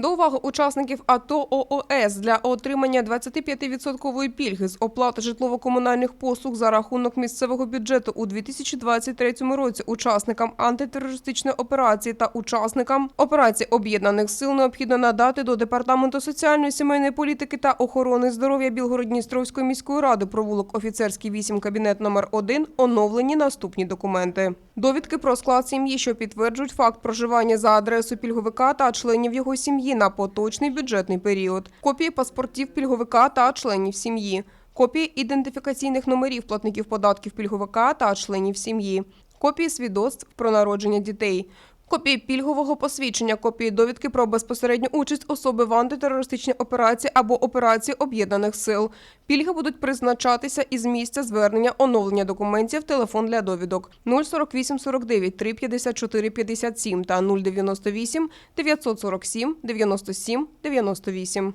До уваги учасників АТО ООС для отримання 25% пільги з оплати житлово-комунальних послуг за рахунок місцевого бюджету у 2023 році учасникам антитерористичної операції та учасникам операції об'єднаних сил необхідно надати до департаменту соціальної сімейної політики та охорони здоров'я Білгородністровської міської ради провулок офіцерський 8 кабінет номер 1 оновлені наступні документи. Довідки про склад сім'ї, що підтверджують факт проживання за адресою пільговика та членів його сім'ї на поточний бюджетний період, копії паспортів пільговика та членів сім'ї, копії ідентифікаційних номерів платників податків пільговика та членів сім'ї, копії свідоцтв про народження дітей. Копії пільгового посвідчення, копії довідки про безпосередню участь особи в антитерористичній операції або операції об'єднаних сил. Пільги будуть призначатися із місця звернення оновлення документів, телефон для довідок 048 49 354 57 та 098 947 97 98.